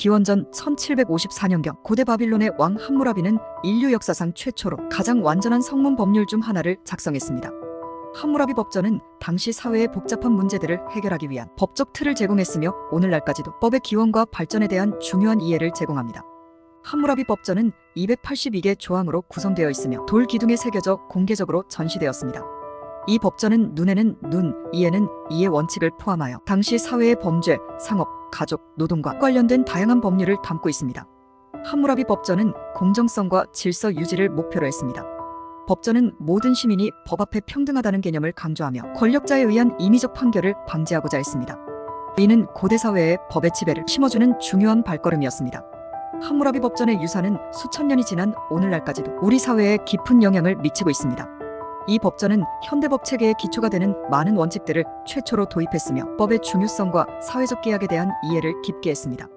기원전 1754년경 고대 바빌론의 왕 함무라비는 인류 역사상 최초로 가장 완전한 성문 법률 중 하나를 작성했습니다. 함무라비 법전은 당시 사회의 복잡한 문제들을 해결하기 위한 법적 틀을 제공했으며 오늘날까지도 법의 기원과 발전에 대한 중요한 이해를 제공합니다. 함무라비 법전은 282개 조항으로 구성되어 있으며 돌 기둥에 새겨져 공개적으로 전시되었습니다. 이 법전은 눈에는 눈, 이에는 이의 원칙을 포함하여 당시 사회의 범죄, 상업, 가족, 노동과 관련된 다양한 법률을 담고 있습니다. 함무라비 법전은 공정성과 질서 유지를 목표로 했습니다. 법전은 모든 시민이 법 앞에 평등하다는 개념을 강조하며 권력자에 의한 임의적 판결을 방지하고자 했습니다. 이는 고대 사회의 법의 지배를 심어주는 중요한 발걸음이었습니다. 함무라비 법전의 유산은 수천 년이 지난 오늘날까지도 우리 사회에 깊은 영향을 미치고 있습니다. 이 법전은 현대법 체계의 기초가 되는 많은 원칙들을 최초로 도입했으며 법의 중요성과 사회적 계약에 대한 이해를 깊게 했습니다.